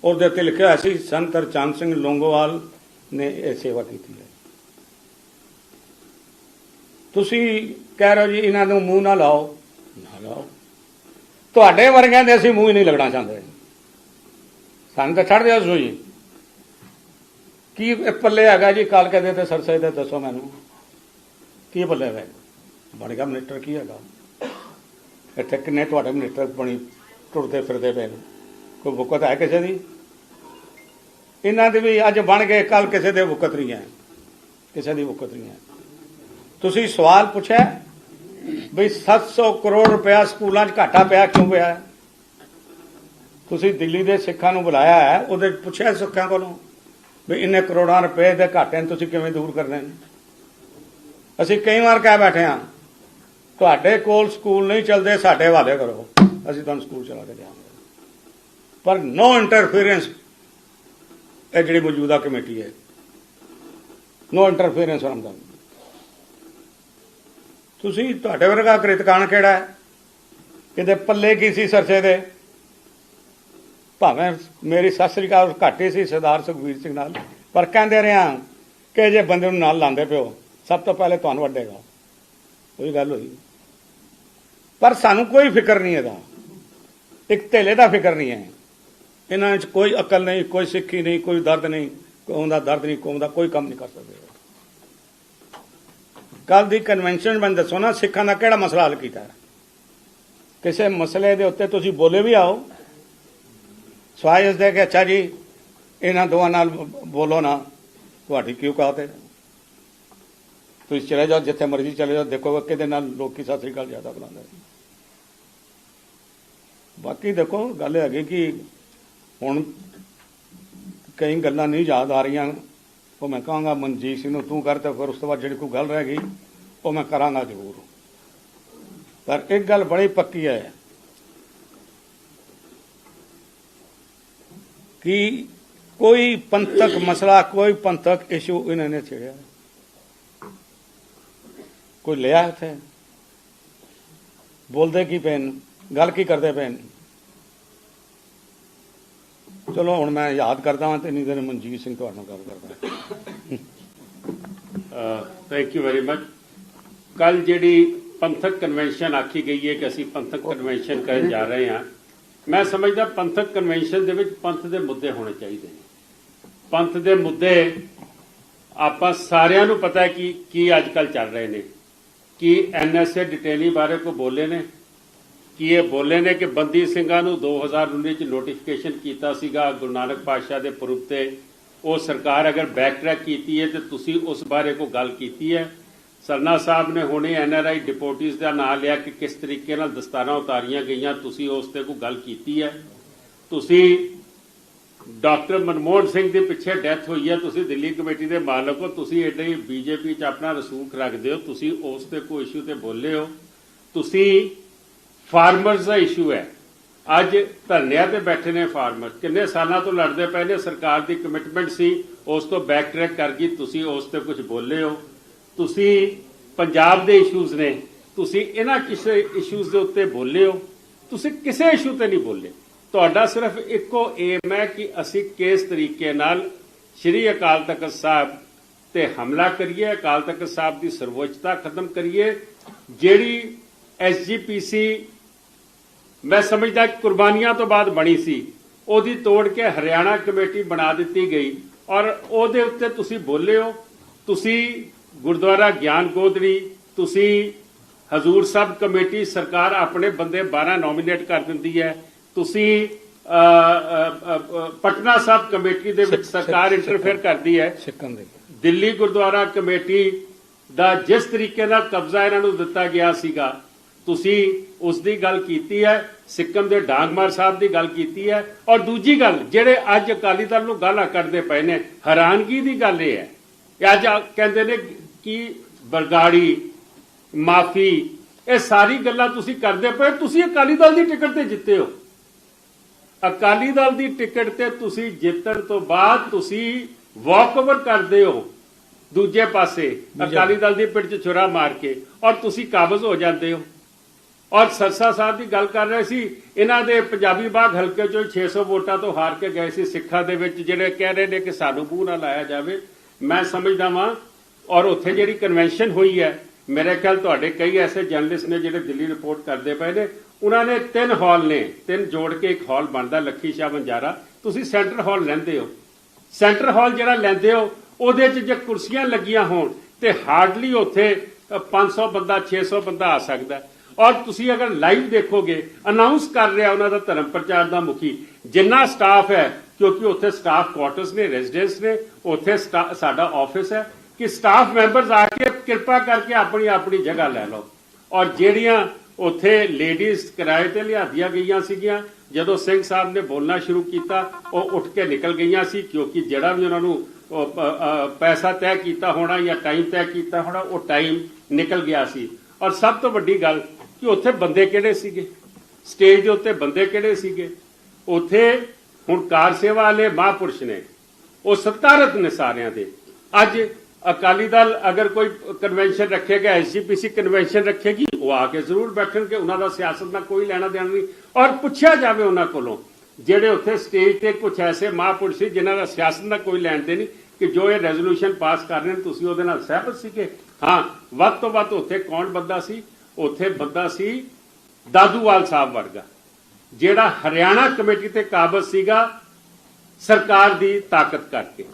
ਉਹਦੇ ਤੇ ਲਿਖਿਆ ਹੋਇਆ ਸੀ, ਸੰਤ ਚੰਦ ਸਿੰਘ ਲੋਂਗੋਵਾਲ ਨੇ ਇਹ ਸੇਵਾ ਕੀਤੀ ਹੈ। ਤੁਸੀਂ ਕਹਿ ਰਹੇ ਹੋ ਜੀ, ਇਹਨਾਂ ਨੂੰ ਮੂੰਹ ਨਾ ਲਾਓ। ਨਾ ਲਾਓ। ਤੁਹਾਡੇ ਵਰਗਿਆਂ ਦੇ ਅਸੀਂ ਮੂੰਹ ਹੀ ਨਹੀਂ ਲੱਗਣਾ ਚਾਹੁੰਦੇ। ਸਾਨੂੰ ਤਾਂ ਛੱਡ ਦਿਓ ਸੋਈ ਕੀ ਪੱਲੇ ਹੈਗਾ ਜੀ? ਕਾਲ ਦੇ ਤੇ ਸਰਸੇ ਦੇ ਦੱਸੋ ਮੈਨੂੰ। ਕੀ ਪੱਲੇ ਹੈ ਬਣ ਗਿਆ ਮਿਨਿਸਟਰ, ਕੀ ਹੈਗਾ? ਇੱਥੇ ਕਿੰਨੇ ਤੁਹਾਡੇ ਮਿਨਿਸਟਰ ਬਣੀ ਟੁਰਦੇ ਫਿਰਦੇ ਪਏ ਨੇ। ਕੋਈ ਬੁੱਕਤ ਹੈ ਕਿਸੇ ਦੀ? ਇਹਨਾਂ ਦੇ ਵੀ ਅੱਜ ਬਣ ਗਏ ਕੱਲ ਕਿਸੇ ਦੇ ਬੁੱਕਤ ਨਹੀਂ ਹੈ। ਕਿਸੇ ਦੀ ਬੁੱਕਤ ਨਹੀਂ ਹੈ। ਤੁਸੀਂ ਸਵਾਲ ਪੁੱਛਿਆ ਵੀ 700 ਕਰੋੜ ਰੁਪਇਆ ਸਕੂਲਾਂ 'ਚ ਘਾਟਾ ਪਿਆ, ਕਿਉਂ ਪਿਆ ਹੈ? ਤੁਸੀਂ ਦਿੱਲੀ ਦੇ ਸਿੱਖਾਂ ਨੂੰ ਬੁਲਾਇਆ ਹੈ, ਉਹਦੇ ਪੁੱਛਿਆ ਸਿੱਖਾਂ ਕੋਲੋਂ ਵੀ ਇੰਨੇ ਕਰੋੜਾਂ ਰੁਪਏ ਦੇ ਘਾਟੇ ਨੂੰ ਤੁਸੀਂ ਕਿਵੇਂ ਦੂਰ ਕਰਨੇ ਨੇ? ਅਸੀਂ ਕਈ ਵਾਰ ਕਹਿ ਬੈਠੇ ਹਾਂ, ਤੁਹਾਡੇ ਕੋਲ ਸਕੂਲ ਨਹੀਂ ਚੱਲਦੇ, ਸਾਡੇ ਹਵਾਲੇ ਕਰੋ। ਅਸੀਂ ਤੁਹਾਨੂੰ ਸਕੂਲ ਚਲਾ ਕੇ ਦਿਆਂਗੇ। ਪਰ ਨੋ ਇੰਟਰਫੀਰੈਂਸ ਇਹ ਜਿਹੜੀ ਮੌਜੂਦਾ ਕਮੇਟੀ ਹੈ। ਨੋ ਇੰਟਰਫੀਰੈਂਸ ਫਰਮ ਦਮ ਤੁਸੀਂ ਤੁਹਾਡੇ ਵਰਗਾ ਕ੍ਰਿਤਕਾਨ ਕਿਹੜਾ ਹੈ? ਕਿਤੇ ਪੱਲੇ ਕੀ ਸੀ ਸਰਸੇ ਦੇ? ਭਾਵੇਂ ਮੇਰੀ ਸਤਿ ਸ੍ਰੀ ਅਕਾਲ ਘਾਟੀ ਸੀ ਸਰਦਾਰ ਸੁਖਬੀਰ ਸਿੰਘ ਨਾਲ, ਪਰ ਕਹਿੰਦੇ ਰਿਹਾ ਕਿ ਜੇ ਬੰਦੇ ਨੂੰ ਨਾਲ ਲਾਉਂਦੇ ਪਿਓ, ਸਭ ਤੋਂ ਪਹਿਲੇ ਤੁਹਾਨੂੰ ਵੱਡੇਗਾ। ਉਹੀ ਗੱਲ ਹੋਈ। ਪਰ ਸਾਨੂੰ ਕੋਈ ਫਿਕਰ ਨਹੀਂ ਇਹਦਾ। ਇੱਕ ਧੇਲੇ ਦਾ ਫਿਕਰ ਨਹੀਂ ਹੈ। ਇਹਨਾਂ ਵਿੱਚ ਕੋਈ ਅਕਲ ਨਹੀਂ, ਕੋਈ ਸਿੱਖੀ ਨਹੀਂ, ਕੋਈ ਦਰਦ ਨਹੀਂ, ਕੌਮ ਦਾ ਦਰਦ ਨਹੀਂ, ਕੌਮ ਦਾ ਕੋਈ ਕੰਮ ਨਹੀਂ ਕਰ ਸਕਦੇ। ਕੱਲ ਦੀ ਕਨਵੈਨਸ਼ਨ ਮੈਂ ਦੱਸੋ ਨਾ, ਸਿੱਖਾਂ ਦਾ ਕਿਹੜਾ ਮਸਲਾ ਹੱਲ ਕੀਤਾ ਕਿਸੇ ਮਸਲੇ ਦੇ ਉੱਤੇ ਤੁਸੀਂ ਬੋਲੇ ਵੀ ਆਓ। ਸਵਾਇ ਇਸ ਦੇ ਕਿ ਅੱਛਾ ਜੀ, ਇਹਨਾਂ ਦੋਵਾਂ ਨਾਲ ਬੋਲੋ ਨਾ, ਤੁਹਾਡੀ ਕਿਉਂ ਕਹਤੇ ਤੁਸੀਂ ਚਲੇ ਜਾਓ, ਜਿੱਥੇ ਮਰਜ਼ੀ ਚਲੇ ਜਾਓ, ਦੇਖੋ ਕਿਹਦੇ ਨਾਲ ਲੋਕੀ ਸਤਿ ਸ੍ਰੀ ਅਕਾਲ ਜ਼ਿਆਦਾ ਬੁਲਾਉਂਦੇ ਬਾਕੀ ਦੇਖੋ, ਗੱਲ ਹੈਗੀ ਕਿ ਹੁਣ ਕਈ ਗੱਲਾਂ ਨਹੀਂ ਯਾਦ ਆ ਰਹੀਆਂ। ਉਹ ਮੈਂ ਕਹਾਂਗਾ, ਮਨਜੀਤ ਸਿੰਘ ਨੂੰ ਤੂੰ ਕਰ ਤੇ ਫਿਰ ਉਸ ਤੋਂ ਬਾਅਦ ਜਿਹੜੀ ਕੋਈ ਗੱਲ ਰਹਿ ਗਈ, ਉਹ ਮੈਂ ਕਰਾਂਗਾ ਜ਼ਰੂਰ। ਪਰ ਇੱਕ ਗੱਲ ਬੜੀ ਪੱਕੀ ਹੈ ਕਿ ਕੋਈ ਪੰਥਕ ਮਸਲਾ, ਕੋਈ ਪੰਥਕ ਇਸ਼ੂ ਇਹਨਾਂ ਨੇ ਛੇੜਿਆ। ਕੋਈ ਲਿਆ ਹੈ ਬੋਲਦੇ ਕੀ ਪੈਨ ਗੱਲ ਕੀ ਕਰਦੇ ਪੈਨ ਚਲੋ, ਹੁਣ ਮੈਂ ਯਾਦ ਕਰਦਾ ਹਾਂ ਤੇ ਨਹੀਂ ਤੇ ਮਨਜੀਤ ਸਿੰਘ ਤੁਹਾਡੇ ਗੱਲ ਕਰਦਾ ਥੈਂਕ ਯੂ ਵੈਰੀ ਮਚ ਕੱਲ ਜਿਹੜੀ ਪੰਥਕ ਕਨਵੈਨਸ਼ਨ ਆਖੀ ਗਈ ਹੈ ਕਿ ਅਸੀਂ ਪੰਥਕ ਕਨਵੈਨਸ਼ਨ ਕਰਨ ਜਾ ਰਹੇ ਹਾਂ, ਮੈਂ ਸਮਝਦਾ ਪੰਥਕ ਕਨਵੈਨਸ਼ਨ ਦੇ ਵਿੱਚ ਪੰਥ ਦੇ ਮੁੱਦੇ ਹੋਣੇ ਚਾਹੀਦੇ ਨੇ। ਪੰਥ ਦੇ ਮੁੱਦੇ ਆਪਾਂ ਸਾਰਿਆਂ ਨੂੰ ਪਤਾ ਹੈ ਕਿ ਕੀ ਅੱਜ ਕੱਲ ਚੱਲ ਰਹੇ ਨੇ, ਕੀ ਐਨਐਸਏ ਡਿਟੇਲੀ ਬਾਰੇ ਕੋ ਬੋਲੇ ਨੇ ਕੀ ਇਹ ਬੋਲੇ ਨੇ ਕਿ ਬੰਦੀ ਸਿੰਘਾਂ ਨੂੰ 2019 ਚ ਨੋਟੀਫਿਕੇਸ਼ਨ ਕੀਤਾ ਸੀਗਾ ਗੁਰੂ ਨਾਨਕ ਪਾਤਸ਼ਾਹ ਦੇ ਪੁਰਬ ਤੇ? ਉਹ ਸਰਕਾਰ ਅਗਰ ਬੈਕ ਟਰੈਕ ਕੀਤੀ ਹੈ ਤੇ ਤੁਸੀਂ ਉਸ ਬਾਰੇ ਕੋ ਗੱਲ ਕੀਤੀ ਹੈ? ਸਰਨਾ ਸਾਹਿਬ ਨੇ ਹੁਣੇ ਐਨਆਰਆਈ ਡਿਪੋਰਟੀਜ਼ ਦਾ ਨਾਂ ਲਿਆ ਕਿ ਕਿਸ ਤਰੀਕੇ ਨਾਲ ਦਸਤਾਰਾਂ ਉਤਾਰੀਆਂ ਗਈਆਂ, ਤੁਸੀਂ ਉਸ ਤੇ ਕੋਈ ਗੱਲ ਕੀਤੀ ਹੈ? ਤੁਸੀਂ ਡਾਕਟਰ ਮਨਮੋਹਨ ਸਿੰਘ ਦੇ ਪਿੱਛੇ ਡੈਥ ਹੋਈ ਹੈ, ਤੁਸੀਂ ਦਿੱਲੀ ਕਮੇਟੀ ਦੇ ਮਾਲਕ ਹੋ, ਤੁਸੀਂ ਏਡੇ ਬੀਜੇਪੀ 'ਚ ਆਪਣਾ ਰਸੂਖ ਰੱਖਦੇ ਹੋ, ਤੁਸੀਂ ਉਸ ਤੇ ਕੋਈ ਇਸ਼ੂ ਤੇ ਬੋਲੇ ਹੋ? ਤੁਸੀਂ ਫਾਰਮਰਸ ਦਾ ਇਸ਼ੂ ਹੈ। ਅੱਜ ਧਰਨਿਆਂ ਤੇ ਬੈਠੇ ਨੇ ਫਾਰਮਰ। ਕਿੰਨੇ ਸਾਲਾਂ ਤੋਂ ਲੜਦੇ ਪਏ ਨੇ, ਸਰਕਾਰ ਦੀ ਕਮਿਟਮੈਂਟ ਸੀ, ਉਸ ਤੋਂ ਬੈਕ ਟਰੈਕ ਕਰ ਗਈ, ਤੁਸੀਂ ਉਸ ਤੇ ਕੁਝ ਬੋਲੇ ਹੋ। ਤੁਸੀਂ ਪੰਜਾਬ ਦੇ ਇਸ਼ੂਜ਼ ਨੇ, ਤੁਸੀਂ ਇਹਨਾਂ ਕਿਸੇ ਇਸ਼ੂਜ਼ ਦੇ ਉੱਤੇ ਬੋਲੇ ਹੋ। ਤੁਸੀਂ ਕਿਸੇ ਇਸ਼ੂ ਤੇ ਨਹੀਂ ਬੋਲੇ। ਤੁਹਾਡਾ ਸਿਰਫ ਇੱਕੋ ਏਮ ਹੈ ਕਿ ਅਸੀਂ ਕਿਸ ਤਰੀਕੇ ਨਾਲ ਸ਼੍ਰੀ ਅਕਾਲ ਤਖਤ ਸਾਹਿਬ ਤੇ ਹਮਲਾ ਕਰੀਏ, ਅਕਾਲ ਤਖਤ ਸਾਹਿਬ ਦੀ ਸਰਵੋੱਚਤਾ ਖਤਮ ਕਰੀਏ। ਜਿਹੜੀ ਐਸਜੀਪੀਸੀ ਮੈਂ ਸਮਝਦਾ ਕਿ ਕੁਰਬਾਨੀਆਂ ਤੋਂ ਬਾਅਦ ਬਣੀ ਸੀ। ਉਹਦੀ ਤੋੜ ਕੇ ਹਰਿਆਣਾ ਕਮੇਟੀ ਬਣਾ ਦਿੱਤੀ ਗਈ ਔਰ ਉਹਦੇ ਉੱਤੇ ਤੁਸੀਂ ਬੋਲੇ ਹੋ। ਤੁਸੀਂ ਗੁਰਦੁਆਰਾ ਗਿਆਨ ਗੋਦੜੀ ਤੁਸੀਂ ਹਜ਼ੂਰ ਸਾਹਿਬ ਕਮੇਟੀ ਸਰਕਾਰ ਆਪਣੇ ਬੰਦੇ 12 ਨੋਮੀਨੇਟ ਕਰ ਦਿੰਦੀ ਹੈ। ਤੁਸੀਂ ਪਟਨਾ ਸਾਹਿਬ ਕਮੇਟੀ ਦੇ ਵਿੱਚ ਸਰਕਾਰ ਇੰਟਰਫੇਅਰ ਕਰਦੀ ਹੈ। ਦਿੱਲੀ ਗੁਰਦੁਆਰਾ ਕਮੇਟੀ ਦਾ ਜਿਸ ਤਰੀਕੇ ਨਾਲ ਕਬਜ਼ਾ ਇਹਨਾਂ ਨੂੰ ਦਿੱਤਾ ਗਿਆ ਸੀਗਾ ਤੁਸੀਂ ਉਸ ਦੀ ਗੱਲ ਕੀਤੀ ਹੈ ਸਿੱਕਮ ਦੇ ਡਾਂਗਮਾਰ ਸਾਹਿਬ ਦੀ ਗੱਲ ਕੀਤੀ ਹੈ ਔਰ ਦੂਜੀ ਗੱਲ ਜਿਹੜੇ ਅੱਜ ਅਕਾਲੀ ਦਲ ਨੂੰ ਗਾਲਾਂ ਕੱਢਦੇ ਪਏ ਨੇ ਹੈਰਾਨਗੀ ਦੀ ਗੱਲ ਇਹ ਹੈ ਕਿ ਅੱਜ ਕਹਿੰਦੇ ਨੇ ਕਿ ਬਰਗਾੜੀ ਮਾਫੀ ਇਹ ਸਾਰੀ ਗੱਲਾਂ ਤੁਸੀਂ ਕਰਦੇ ਪਏ ਤੁਸੀਂ ਅਕਾਲੀ ਦਲ ਦੀ ਟਿਕਟ ਤੇ ਜਿੱਤੇ ਹੋ। ਅਕਾਲੀ ਦਲ ਦੀ ਟਿਕਟ ਤੇ ਤੁਸੀਂ ਜਿੱਤਣ ਤੋਂ ਬਾਅਦ ਤੁਸੀਂ ਵਾਕਓਵਰ ਕਰਦੇ ਹੋ ਦੂਜੇ ਪਾਸੇ ਅਕਾਲੀ ਦਲ ਦੀ ਪਿੱਠ 'ਚ ਛੁਰਾ ਮਾਰ ਕੇ ਔਰ ਤੁਸੀਂ ਕਾਬਜ਼ ਹੋ ਜਾਂਦੇ ਹੋ। ਔਰ ਸਰਸਾ ਸਾਹਿਬ ਦੀ ਗੱਲ ਕਰ ਰਹੇ ਸੀ ਇਹਨਾਂ ਦੇ ਪੰਜਾਬੀ ਬਾਗ ਹਲਕੇ ਚੋਂ 600 ਵੋਟਾਂ ਤੋਂ ਹਾਰ ਕੇ ਗਏ ਸੀ ਸਿੱਖਾਂ ਦੇ ਵਿੱਚ ਜਿਹੜੇ ਕਹਿ ਰਹੇ ਨੇ ਕਿ ਸਾਨੂੰ ਮੂੰਹ ਨਾ ਲਾਇਆ ਜਾਵੇ। ਮੈਂ ਸਮਝਦਾ ਵਾਂ ਔਰ ਉੱਥੇ ਜਿਹੜੀ ਕਨਵੈਨਸ਼ਨ ਹੋਈ ਹੈ ਮੇਰੇ ਖਿਆਲ ਤੁਹਾਡੇ ਕਈ ਐਸੇ ਜਰਨਲਿਸਟ ਨੇ ਜਿਹੜੇ ਦਿੱਲੀ ਰਿਪੋਰਟ ਕਰਦੇ ਪਏ ਨੇ ਉਹਨਾਂ ਨੇ ਤਿੰਨ ਹਾਲ ਨੇ ਤਿੰਨ ਜੋੜ ਕੇ ਇੱਕ ਹਾਲ ਬਣਦਾ ਲੱਖੀ ਸ਼ਾਹ ਬੰਜਾਰਾ ਤੁਸੀਂ ਸੈਂਟਰ ਹਾਲ ਲੈਂਦੇ ਹੋ। ਸੈਂਟਰ ਹਾਲ ਜਿਹੜਾ ਲੈਂਦੇ ਹੋ ਉਹਦੇ 'ਚ ਜੇ ਕੁਰਸੀਆਂ ਲੱਗੀਆਂ ਹੋਣ ਤੇ ਹਾਰਡਲੀ ਉੱਥੇ ਅ, 500 ਬੰਦਾ 600 ਬੰਦਾ ਆ ਸਕਦਾ। ਔਰ ਤੁਸੀਂ ਅਗਰ ਲਾਈਵ ਦੇਖੋਗੇ ਅਨਾਉਂਸ ਕਰ ਰਿਹਾ ਉਹਨਾਂ ਦਾ ਧਰਮ ਪ੍ਰਚਾਰ ਦਾ ਮੁਖੀ, ਜਿੰਨਾ ਸਟਾਫ ਹੈ, ਕਿਉਂਕਿ ਉੱਥੇ ਸਟਾਫ ਕੁਆਟਰਸ ਨੇ ਰੈਜ਼ੀਡੈਂਸ ਨੇ, ਉੱਥੇ ਸਾਡਾ ਆਫਿਸ ਹੈ, ਕਿ ਸਟਾਫ ਮੈਂਬਰਸ ਆ ਕੇ ਕਿਰਪਾ ਕਰਕੇ ਆਪਣੀ ਆਪਣੀ ਜਗ੍ਹਾ ਲੈ ਲਓ। ਔਰ ਜਿਹੜੀਆਂ ਉੱਥੇ ਲੇਡੀਜ਼ ਕਿਰਾਏ ਤੇ ਲਿਆਂਦੀਆਂ ਗਈਆਂ ਸੀਗੀਆਂ, ਜਦੋਂ ਸਿੰਘ ਸਾਹਿਬ ਨੇ ਬੋਲਣਾ ਸ਼ੁਰੂ ਕੀਤਾ, ਉਹ ਉੱਠ ਕੇ ਨਿਕਲ ਗਈਆਂ ਸੀ, ਕਿਉਂਕਿ ਜਿਹੜਾ ਵੀ ਉਹਨਾਂ ਨੂੰ ਪੈਸਾ ਤੈਅ ਕੀਤਾ ਹੋਣਾ ਜਾਂ ਟਾਈਮ ਤੈਅ ਕੀਤਾ ਹੋਣਾ, ਉਹ ਟਾਈਮ ਨਿਕਲ ਗਿਆ ਸੀ। ਔਰ ਸਭ ਤੋਂ ਵੱਡੀ ਗੱਲ ਕਿ ਉੱਥੇ ਬੰਦੇ ਕਿਹੜੇ ਸੀਗੇ? ਸਟੇਜ ਦੇ ਉੱਤੇ ਬੰਦੇ ਕਿਹੜੇ ਸੀਗੇ? ਉੱਥੇ ਹੁਣ ਕਾਰ ਸੇਵਾ ਵਾਲੇ ਮਹਾਂਪੁਰਸ਼ ਨੇ। ਉਹ ਸਤਾਰਤ ਨੇ ਸਾਰਿਆਂ ਦੇ। ਅੱਜ ਅਕਾਲੀ ਦਲ ਅਗਰ ਕੋਈ ਕਨਵੈਨਸ਼ਨ ਰੱਖੇਗਾ ਐਸਜੀਪੀਸੀ ਕਨਵੈਨਸ਼ਨ ਰੱਖੇਗੀ, ਉਹ ਆ ਕੇ ਜ਼ਰੂਰ ਬੈਠਣਗੇ। ਉਹਨਾਂ ਦਾ ਸਿਆਸਤ ਨਾਲ ਕੋਈ ਲੈਣਾ ਦੇਣਾ ਨਹੀਂ। ਔਰ ਪੁੱਛਿਆ ਜਾਵੇ ਉਹਨਾਂ ਕੋਲੋਂ, ਜਿਹੜੇ ਉੱਥੇ ਸਟੇਜ ਤੇ ਕੁਝ ਐਸੇ ਮਹਾਂਪੁਰਸ਼ ਸੀ ਜਿਨ੍ਹਾਂ ਦਾ ਸਿਆਸਤ ਨਾਲ ਕੋਈ ਲੈਣ ਦੇ ਨਹੀਂ, ਕਿ ਜੋ ਇਹ ਰੈਜ਼ੋਲੂਸ਼ਨ ਪਾਸ ਕਰ ਰਹੇ ਨੇ, ਤੁਸੀਂ ਉਹਦੇ ਨਾਲ ਸਹਿਮਤ ਸੀਗੇ? ਹਾਂ, ਵੱਧ ਤੋਂ ਵੱਧ ਉੱਥੇ ਕੌਣ ਬੰਦਾ ਸੀ? ਉੱਥੇ ਬੰਦਾ ਸੀ ਦਾਦੂਵਾਲ ਸਾਹਿਬ ਵਰਗਾ, ਜਿਹੜਾ ਹਰਿਆਣਾ ਕਮੇਟੀ ਤੇ ਕਾਬਜ਼ ਸੀਗਾ ਸਰਕਾਰ ਦੀ ਤਾਕਤ ਕਰਕੇ,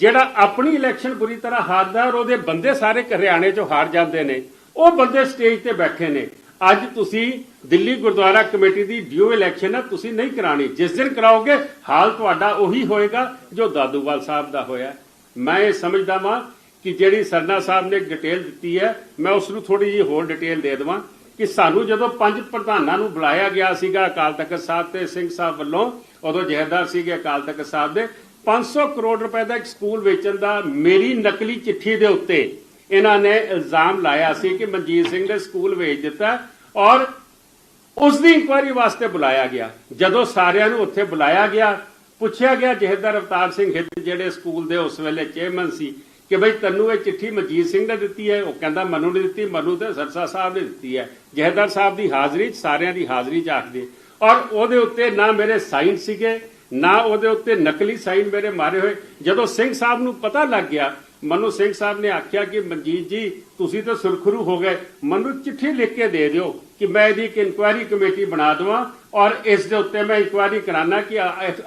ਜਿਹੜਾ ਆਪਣੀ ਇਲੈਕਸ਼ਨ ਬੁਰੀ ਤਰ੍ਹਾਂ ਹਾਰਦਾ ਔਰ ਉਹਦੇ ਬੰਦੇ ਸਾਰੇ ਹਰਿਆਣੇ ਚੋਂ ਹਾਰ ਜਾਂਦੇ ਨੇ, ਉਹ ਬੰਦੇ ਸਟੇਜ ਤੇ ਬੈਠੇ ਨੇ। ਅੱਜ ਤੁਸੀਂ ਦਿੱਲੀ ਗੁਰਦੁਆਰਾ ਕਮੇਟੀ ਦੀ ਡਿਊ ਇਲੈਕਸ਼ਨ ਹੈ ਤੁਸੀਂ ਨਹੀਂ ਕਰਾਣੀ। ਜਿਸ ਦਿਨ ਕਰਾਓਗੇ, ਹਾਲ ਤੁਹਾਡਾ ਉਹੀ ਹੋਏਗਾ ਜੋ ਦਾਦੂਵਾਲ ਸਾਹਿਬ ਦਾ ਹੋਇਆ। ਮੈਂ ਇਹ ਸਮਝਦਾ ਵਾਂ ਕਿ ਜਿਹੜੀ ਸਰਨਾ ਸਾਹਿਬ ਨੇ ਡਿਟੇਲ ਦਿੱਤੀ ਹੈ, ਮੈਂ ਉਸ ਨੂੰ ਥੋੜੀ ਜਿਹੀ ਹੋਰ ਡਿਟੇਲ ਦੇ ਦੇਵਾਂ ਕਿ ਸਾਨੂੰ ਜਦੋਂ ਪੰਜ ਪ੍ਰਧਾਨਾਂ ਨੂੰ ਬੁਲਾਇਆ ਗਿਆ ਸੀਗਾ ਅਕਾਲ ਤਖਤ ਸਾਹਿਬ ਤੇ ਸਿੰਘ ਸਾਹਿਬ ਵੱਲੋਂ, ਉਦੋਂ ਜਹੇਦਾਰ ਸੀਗੇ ਅਕਾਲ ਤਖਤ ਸਾਹਿਬ ਦੇ 500 ਕਰੋੜ ਰੁਪਏ ਦਾ ਇੱਕ ਸਕੂਲ ਵੇਚਣ ਦਾ ਮੇਰੀ ਨਕਲੀ ਚਿੱਠੀ ਦੇ ਉੱਤੇ ਇਹਨਾਂ ਨੇ ਇਲਜ਼ਾਮ ਲਾਇਆ ਸੀ ਕਿ ਮਨਜੀਤ ਸਿੰਘ ਨੇ ਸਕੂਲ ਵੇਚ ਦਿੱਤਾ ਔਰ ਉਸ ਦੀ ਇਨਕੁਆਇਰੀ ਵਾਸਤੇ ਬੁਲਾਇਆ ਗਿਆ। ਜਦੋਂ ਸਾਰਿਆਂ ਨੂੰ ਉੱਥੇ ਬੁਲਾਇਆ ਗਿਆ, ਪੁੱਛਿਆ ਗਿਆ ਜਹੇਦਾਰ ਅਵਤਾਰ ਸਿੰਘ ਹਿੱਤ ਜਿਹੜੇ ਸਕੂਲ ਦੇ ਉਸ ਵੇਲੇ ਚੇਅਰਮੈਨ ਸੀ ਕਿ ਬਈ ਤੈਨੂੰ ਇਹ ਚਿੱਠੀ ਮਜੀਦ ਸਿੰਘ ਨੇ ਦਿੱਤੀ ਹੈ, ਉਹ ਕਹਿੰਦਾ ਮੈਨੂੰ ਨਹੀਂ ਦਿੱਤੀ, ਮੈਨੂੰ ਤੇ ਸਰਸਾ ਸਾਹਿਬ ਨੇ ਦਿੱਤੀ ਹੈ। ਜਹੇਦਾਰ ਸਾਹਿਬ ਦੀ ਹਾਜ਼ਰੀ 'ਚ ਸਾਰਿਆਂ ਦੀ ਹਾਜ਼ਰੀ 'ਚ ਆਖਦੇ ਔਰ ਉਹਦੇ ਉੱਤੇ ਨਾ ਮੇਰੇ ਸਾਈਨ ਸੀਗੇ, ਨਾ ਉਹਦੇ ਉੱਤੇ ਨਕਲੀ ਸਾਈਨ ਮੇਰੇ ਮਾਰੇ ਹੋਏ। ਜਦੋਂ ਸਿੰਘ ਸਾਹਿਬ ਨੂੰ ਪਤਾ ਲੱਗ ਗਿਆ, ਮਨੂ ਸਿੰਘ ਸਾਹਿਬ ਨੇ ਆਖਿਆ ਕਿ ਮਨਜੀਤ ਜੀ, ਤੁਸੀਂ ਤਾਂ ਸੁਰਖਰੂ ਹੋ ਗਏ, ਮੈਨੂੰ ਚਿੱਠੀ ਲਿਖ ਕੇ ਦੇ ਦਿਓ। ਕਿ ਮੈਂ ਇਹਦੀ ਇੱਕ ਇਨਕੁਆਇਰੀ ਕਮੇਟੀ ਬਣਾ ਦੇਵਾਂ ਔਰ ਇਸ ਦੇ ਉੱਤੇ ਮੈਂ ਇਨਕੁਆਇਰੀ ਕਰਾਨਾ ਕਿ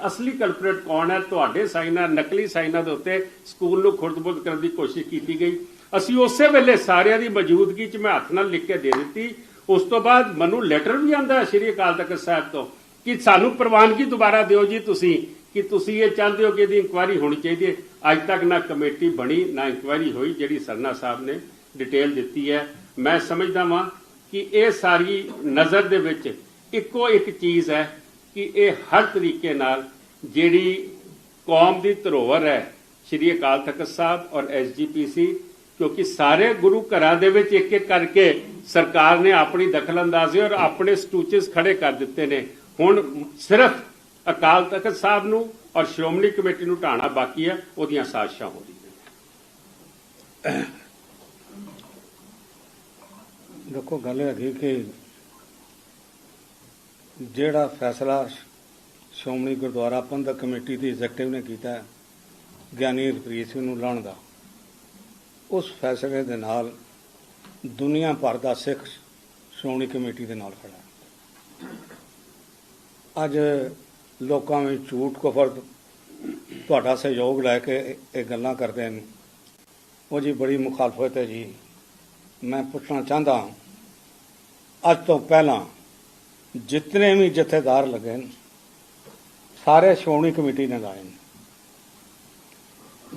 ਅਸਲੀ ਕਲਪਰੇਟ ਕੌਣ ਹੈ, ਤੁਹਾਡੇ ਸਾਈਨਾਂ ਨਕਲੀ ਸਾਈਨਾਂ ਦੇ ਉੱਤੇ ਸਕੂਲ ਨੂੰ ਖੁਰਦਬੁਰਦ ਕਰਨ ਦੀ ਕੋਸ਼ਿਸ਼ ਕੀਤੀ ਗਈ। ਅਸੀਂ ਉਸੇ ਵੇਲੇ ਸਾਰਿਆਂ ਦੀ ਮੌਜੂਦਗੀ 'ਚ ਮੈਂ ਹੱਥ ਨਾਲ ਲਿਖ ਕੇ ਦੇ ਦਿੱਤੀ। ਉਸ ਤੋਂ ਬਾਅਦ ਮੈਨੂੰ ਲੈਟਰ ਵੀ ਆਂਦਾ ਸ਼੍ਰੀ ਅਕਾਲ ਤਖਤ ਸਾਹਿਬ ਤੋਂ ਕਿ ਸਾਨੂੰ ਪ੍ਰਵਾਨਗੀ ਦੁਬਾਰਾ ਦਿਓ ਜੀ ਤੁਸੀਂ, ਕਿ ਤੁਸੀਂ ਇਹ ਚਾਹੁੰਦੇ ਹੋ ਕਿ ਇਹਦੀ ਇਨਕੁਆਇਰੀ ਹੋਣੀ ਚਾਹੀਦੀ ਹੈ। ਅੱਜ ਤੱਕ ਨਾ ਕਮੇਟੀ ਬਣੀ, ਨਾ ਇਨਕੁਆਇਰੀ ਹੋਈ, ਜਿਹੜੀ ਸਰਨਾ ਸਾਹਿਬ ਨੇ ਡਿਟੇਲ ਦਿੱਤੀ ਹੈ। ਮੈਂ ਸਮਝਦਾ ਵਾਂ ਕਿ ਇਹ ਸਾਰੀ ਨਜ਼ਰ ਦੇ ਵਿੱਚ ਇੱਕੋ ਇੱਕ ਚੀਜ਼ ਹੈ ਕਿ ਇਹ ਹਰ ਤਰੀਕੇ ਨਾਲ ਜਿਹੜੀ ਕੌਮ ਦੀ ਧਰੋਹਰ ਹੈ, ਸ਼੍ਰੀ ਅਕਾਲ ਤਖਤ ਸਾਹਿਬ ਔਰ ਐਸਜੀਪੀਸੀ ਕਿਉਂਕਿ ਸਾਰੇ ਗੁਰੂ ਘਰਾਂ ਦੇ ਵਿੱਚ ਇੱਕ ਇੱਕ ਕਰਕੇ ਸਰਕਾਰ ਨੇ ਆਪਣੀ ਦਖਲਅੰਦਾਜ਼ੀ ਔਰ ਆਪਣੇ ਸਟੂਚਸ ਖੜੇ ਕਰ ਦਿੱਤੇ ਨੇ। ਹੁਣ ਸਿਰਫ ਅਕਾਲ ਤਖਤ ਸਾਹਿਬ ਨੂੰ ਔਰ ਸ਼੍ਰੋਮਣੀ ਕਮੇਟੀ ਨੂੰ ਢਾਣਾ ਬਾਕੀ ਹੈ, ਉਹਦੀਆਂ ਸਾਜ਼ਿਸ਼ਾਂ ਹੋ ਰਹੀਆਂ ਦੇਖੋ, ਗੱਲ ਹੈਗੀ ਕਿ ਜਿਹੜਾ ਫੈਸਲਾ ਸ਼੍ਰੋਮਣੀ ਗੁਰਦੁਆਰਾ ਪ੍ਰਬੰਧਕ ਕਮੇਟੀ ਦੀ ਐਗਜ਼ੈਕਟਿਵ ਨੇ ਕੀਤਾ ਗਿਆਨੀ ਰਪ੍ਰੀਤ ਸਿੰਘ ਨੂੰ ਲਾਉਣ ਦਾ, ਉਸ ਫੈਸਲੇ ਦੇ ਨਾਲ ਦੁਨੀਆ ਭਰ ਦਾ ਸਿੱਖ ਸ਼੍ਰੋਮਣੀ ਕਮੇਟੀ ਦੇ ਨਾਲ ਖੜਾ ਅੱਜ ਲੋਕਾਂ ਵਿੱਚ ਝੂਠ ਕਫਰ ਤੁਹਾਡਾ ਸਹਿਯੋਗ ਲੈ ਕੇ ਇਹ ਗੱਲਾਂ ਕਰਦੇ ਨੇ ਉਹ ਜੀ ਬੜੀ ਮੁਖਾਲਫਤ ਹੈ ਜੀ। ਮੈਂ ਪੁੱਛਣਾ ਚਾਹੁੰਦਾ ਅੱਜ ਤੋਂ ਪਹਿਲਾਂ ਜਿਤਨੇ ਵੀ ਜਥੇਦਾਰ ਲੱਗੇ ਨੇ, ਸਾਰੇ ਸ਼੍ਰੋਮਣੀ ਕਮੇਟੀ ਨੇ ਲਾਏ ਨੇ।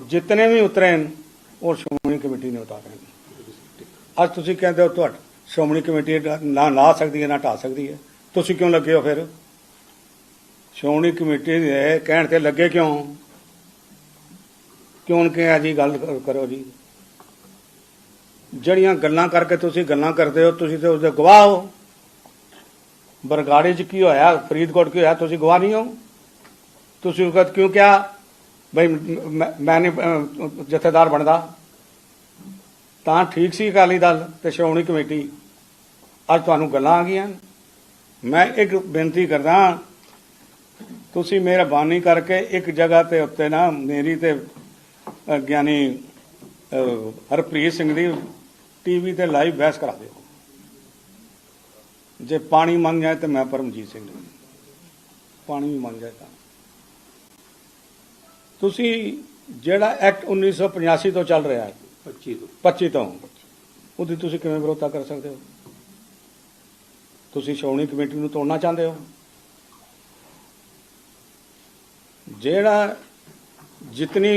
ਜਿਤਨੇ ਵੀ ਉਤਰੇ ਨੇ, ਉਹ ਸ਼੍ਰੋਮਣੀ ਕਮੇਟੀ ਨੇ ਉਤਾਰੇ ਨੇ। ਅੱਜ ਤੁਸੀਂ ਕਹਿੰਦੇ ਹੋ ਤੁਹਾਡ, ਸ਼੍ਰੋਮਣੀ ਕਮੇਟੀ ਨਾ ਲਾ ਸਕਦੀ ਹੈ, ਨਾ ਢਾ ਸਕਦੀ ਹੈ। ਤੁਸੀਂ ਕਿਉਂ ਲੱਗੇ ਹੋ ਫਿਰ? ਸ਼੍ਰੋਮਣੀ ਕਮੇਟੀ ਦੇ ਕਹਿਣ ਤੇ ਲੱਗੇ ਕਿਉਂ? ਕਿਉਂ ਕਿਹਾ ਜੀ, ਗੱਲ ਕਰੋ ਜੀ। ਜਿਹੜੀਆਂ ਗੱਲਾਂ ਕਰਕੇ ਤੁਸੀਂ ਗੱਲਾਂ ਕਰਦੇ ਹੋ, ਤੁਸੀਂ ਤੇ ਉਸਦੇ ਗਵਾਹ ਹੋ। ਬਰਗਾੜੀ 'ਚ ਕੀ ਹੋਇਆ? ਫਰੀਦਕੋਟ ਕੀ ਹੋਇਆ? ਤੁਸੀਂ ਗਵਾਹ ਨਹੀਂ ਹੋ? ਤੁਸੀਂ ਉਹ ਕਿਉਂ ਕਿਹਾ, ਬਈ, ਮੈਂ ਮੈਂ ਨਹੀਂ ਜਥੇਦਾਰ ਬਣਦਾ? ਤਾਂ ਠੀਕ ਸੀ ਅਕਾਲੀ ਦਲ ਤੇ ਸ਼੍ਰੋਮਣੀ ਕਮੇਟੀ। ਅੱਜ ਤੁਹਾਨੂੰ ਗੱਲਾਂ ਆ ਗਈਆਂ। ਮੈਂ ਇੱਕ ਬੇਨਤੀ ਕਰਦਾ ਤੁਸੀਂ ਮਿਹਰਬਾਨੀ ਕਰਕੇ ਇੱਕ ਜਗ੍ਹਾ ਤੇ ਉੱਤੇ ਨਾ ਮੇਰੀ ਤੇ ਗਿਆਨੀ ਹਰਪ੍ਰੀਤ ਸਿੰਘ ਦੀ ਟੀਵੀ ਤੇ ਲਾਈਵ ਬਹਿਸ ਕਰਾ ਦਿਓ। ਜੇ ਪਾਣੀ ਮੰਗ ਜਾਏ ਤੇ ਮੈਂ ਪਰਮਜੀਤ ਸਿੰਘ ਨੂੰ। ਪਾਣੀ ਵੀ ਮੰਗ ਜਾਏ ਤਾਂ। ਤੁਸੀਂ ਜਿਹੜਾ ਐਕਟ 1985 ਤੋਂ ਚੱਲ ਰਿਹਾ ਹੈ 25 ਤੋਂ। 25 ਤੋਂ ਉਹਦੀ ਤੁਸੀਂ ਕਿਵੇਂ ਵਿਰੋਧਤਾ ਕਰ ਸਕਦੇ ਹੋ? ਤੁਸੀਂ ਸ਼੍ਰੋਮਣੀ ਕਮੇਟੀ ਨੂੰ ਤੋੜਨਾ ਚਾਹੁੰਦੇ ਹੋ? ਜਿਹੜਾ ਜਿਤਨੀ